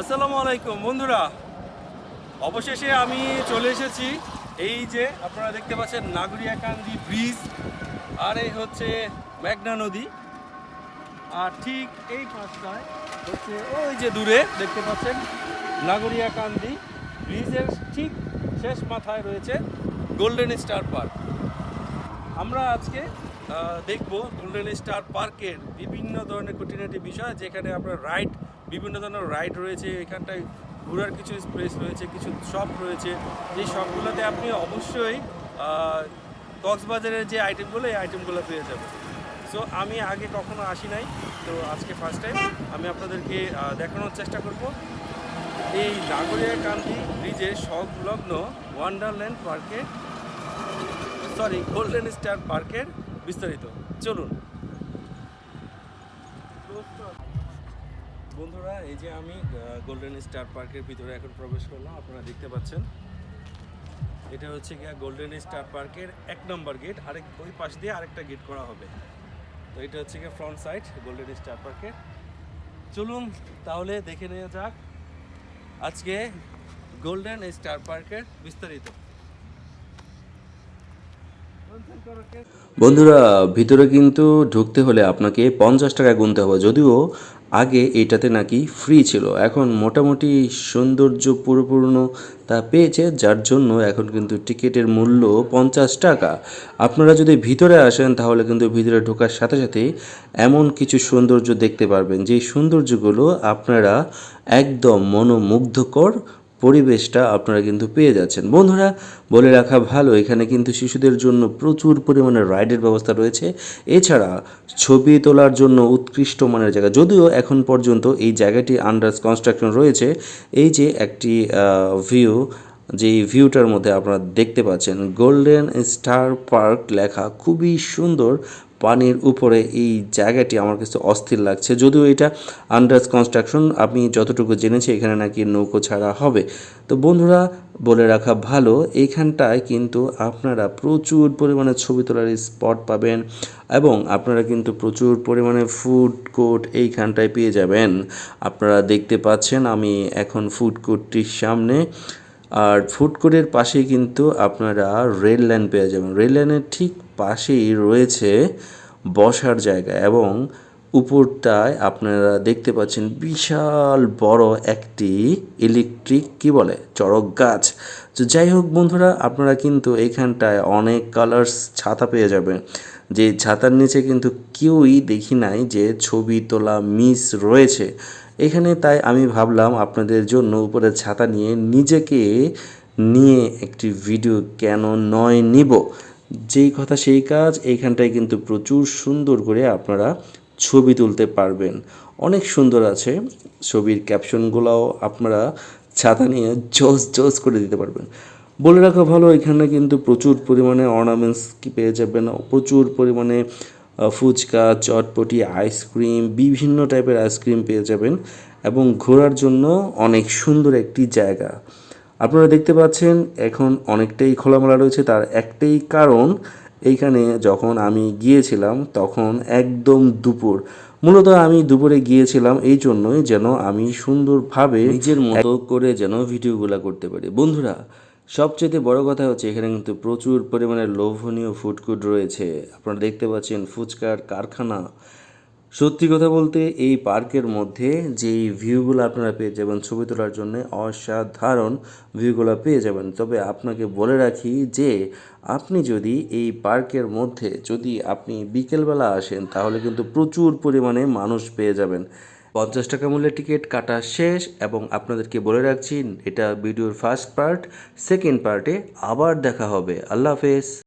আসসালামু আলাইকুম, বন্ধুরা। অবশেষে আমি চলে এসেছি। এই যে আপনারা দেখতে পাচ্ছেন নাগরিয়াকান্দি ব্রিজ, আর এই হচ্ছে মেঘনা নদী। আর ঠিক এই পাশটায় হচ্ছে ওই যে দূরে দেখতে পাচ্ছেন নাগরিয়াকান্দি ব্রিজের ঠিক শেষ মাথায় রয়েছে গোল্ডেন স্টার পার্ক। আমরা আজকে দেখব গোল্ডেন স্টার পার্কের বিভিন্ন ধরনের খুঁটিনাটি বিষয়, যেখানে আপনার রাইড বিভিন্ন ধরনের রাইড রয়েছে, এখানটায় ঘোরার কিছু স্পেস রয়েছে, কিছু শপ রয়েছে। যে শপগুলোতে আপনি অবশ্যই কক্সবাজারের যে আইটেমগুলো এই আইটেমগুলো পেয়ে যাবেন। সো আমি আগে কখনো আসি নাই, তো আজকে ফার্স্ট টাইম আমি আপনাদেরকে দেখানোর চেষ্টা করব। এই নাগরিয়া কান্দি ব্রিজের সংলগ্ন ওয়ান্ডারল্যান্ড পার্কের সরি গোল্ডেন স্টার পার্কের বিস্তারিত। চলুন। বন্ধুরা, এই যে আমি গোল্ডেন স্টার পার্কের ভিতরে এখন প্রবেশ করলাম, আপনারা দেখতে পাচ্ছেন। এটা হচ্ছে গিয়া গোল্ডেন স্টার পার্কের এক নম্বর গেট আরেক, ওই পাশ দিয়ে আরেকটা গেট করা হবে। তো এটা হচ্ছে গিয়ে ফ্রন্ট সাইড গোল্ডেন স্টার পার্কের চলুন তাহলে দেখে নেওয়া যাক, আজকে গোল্ডেন স্টার পার্কের বিস্তারিত। বন্ধুরা, ভিতরে কিন্তু ঢুকতে হলে আপনাকে পঞ্চাশ টাকা গুনতে হবে। যদিও আগে এটাতে নাকি ফ্রি ছিল। এখন মোটামুটি সৌন্দর্য পরিপূর্ণ তা পেয়েছে, যার জন্য এখন কিন্তু টিকিটের মূল্য পঞ্চাশ টাকা। আপনারা যদি ভিতরে আসেন, তাহলে কিন্তু ভিতরে ঢোকার সাথে সাথে এমন কিছু সৌন্দর্য দেখতে পারবেন। যে সৌন্দর্যগুলো আপনারা একদম মনোমুগ্ধকর পরিবেশটা আপনারা কিন্তু পেয়ে যাচ্ছেন। বন্ধুরা, বলে রাখা ভালো, এখানে কিন্তু শিশুদের জন্য প্রচুর পরিমাণে রাইডের ব্যবস্থা রয়েছে। এছাড়া ছবি তোলার জন্য উৎকৃষ্ট মানের জায়গা। যদিও এখন পর্যন্ত এই জায়গাটি আন্ডার কনস্ট্রাকশন রয়েছে, এই যে একটি ভিউ যে ভিউটার মধ্যে আপনারা দেখতে পাচ্ছেন গোল্ডেন স্টার পার্ক লেখা খুবই সুন্দর পানির উপরে এই জায়গাটি আমার কাছে অস্থির লাগছে। যদিও এটা আন্ডার কনস্ট্রাকশন আমি যতটুকু জেনেছি এখানে নাকি নৌকো ছাড়া হবে। তো বন্ধুরা, বলে রাখা ভালো এইখানটায় কিন্তু আপনারা প্রচুর পরিমাণে ছবি তোলার স্পট পাবেন এবং আপনারা কিন্তু প্রচুর পরিমাণে ফুড কোর্ট এইখানটায় পেয়ে যাবেন। আপনারা দেখতে পাচ্ছেন আমি এখন ফুড কোর্টটির সামনে। আর ফুড কোর্টের পাশেই কিন্তু আপনারা রেল লাইন পেয়ে যাবেন। রেল লাইনের ঠিক পাশেই রয়েছে বসার জায়গা এবং উপরটায় আপনারা দেখতে পাচ্ছেন বিশাল বড় একটি ইলেকট্রিক, কি বলে, চড়ক গাছ। তো যাই হোক বন্ধুরা, আপনারা কিন্তু এইখানটায় অনেক কালার্স ছাতা পেয়ে যাবেন। যে ছাতার নিচে কিন্তু কেউই দেখি নাই যে ছবি তোলা মিস রয়েছে। এখানে তাই আমি ভাবলাম আপনাদের জন্য উপরে ছাতা নিয়ে নিজেকে নিয়ে একটি ভিডিও কেন নয় নিব? যেই কথা সেই কাজ, এইখানটায় কিন্তু প্রচুর সুন্দর করে আপনারা ছবি তুলতে পারবেন। অনেক সুন্দর আছে। ছবির ক্যাপশনগুলোও আপনারা ছাতা নিয়ে জোস জোস করে দিতে পারবেন। বলে রাখা ভালো, এখানে কিন্তু প্রচুর পরিমাণে অর্নামেন্টস কি পেয়ে যাবেন? প্রচুর পরিমাণে ফুচকা, চটপটি আইসক্রিম বিভিন্ন টাইপের আইসক্রিম পেয়ে যাবেন এবং ঘোরার জন্য অনেক সুন্দর একটি জায়গা। আপনারা দেখতে পাচ্ছেন এখন অনেকটাই খোলামেলা রয়েছে। তার একটাই কারণ এইখানে যখন আমি গিয়েছিলাম তখন একদম দুপুর। মূলত আমি দুপুরে গিয়েছিলাম এই জন্যই যেন আমি সুন্দরভাবে নিজের মতো করে যেন ভিডিওগুলো করতে পারি। বন্ধুরা সবচেয়ে বড় কথা হচ্ছে এখানে কিন্তু প্রচুর পরিমাণে লোভনীয় ফুডকুড রয়েছে। আপনারা দেখতে পাচ্ছেন ফুচকার কারখানা সত্যি কথা বলতে এই পার্কের মধ্যে যেই ভিউগুলো আপনারা পেয়ে যাবেন, ছবি তোলার জন্য অসাধারণ ভিউগুলো পেয়ে যাবেন। তবে আপনাকে বলে রাখি যে, আপনি যদি এই পার্কের মধ্যে যদি আপনি বিকেলবেলা আসেন, তাহলে কিন্তু প্রচুর পরিমাণে মানুষ পেয়ে যাবেন। পঞ্চাশ টাকা মূল্যের টিকিট কাটা শেষ এবং আপনাদেরকে বলে রাখছি, এটা ভিডিওর ফার্স্ট পার্ট, সেকেন্ড পার্টে আবার দেখা হবে। আল্লাহ হাফেজ।